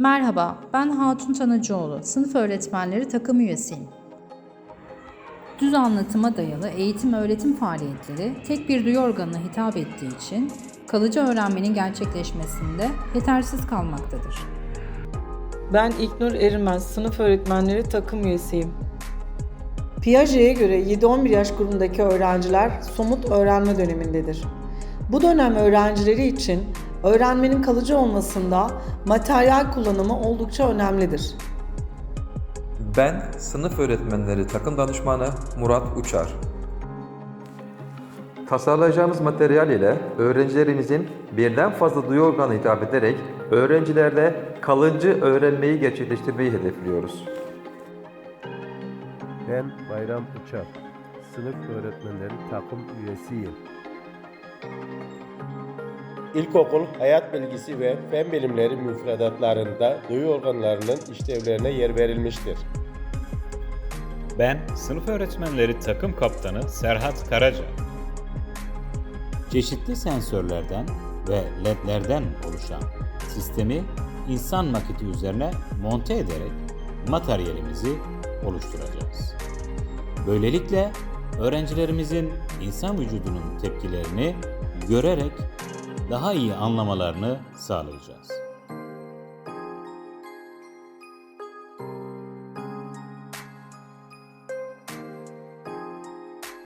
Merhaba, ben Hatun Tanıcıoğlu, sınıf öğretmenleri takım üyesiyim. Düz anlatıma dayalı eğitim öğretim faaliyetleri tek bir duyu organına hitap ettiği için kalıcı öğrenmenin gerçekleşmesinde yetersiz kalmaktadır. Ben İknur Erimez, sınıf öğretmenleri takım üyesiyim. Piaget'e göre 7-11 yaş grubundaki öğrenciler somut öğrenme dönemindedir. Bu dönem öğrencileri için öğrenmenin kalıcı olmasında materyal kullanımı oldukça önemlidir. Ben sınıf öğretmenleri takım danışmanı Murat Uçar. Tasarlayacağımız materyal ile öğrencilerimizin birden fazla duyu organı hitap ederek öğrencilerde kalıcı öğrenmeyi gerçekleştirmeyi hedefliyoruz. Ben Bayram Uçar, sınıf öğretmenleri takım üyesiyim. İlkokul, hayat bilgisi ve fen bilimleri müfredatlarında duyu organlarının işlevlerine yer verilmiştir. Ben sınıf öğretmenleri takım kaptanı Serhat Karaca. Çeşitli sensörlerden ve ledlerden oluşan sistemi insan maketi üzerine monte ederek materyalimizi oluşturacağız. Böylelikle öğrencilerimizin insan vücudunun tepkilerini görerek daha iyi anlamalarını sağlayacağız.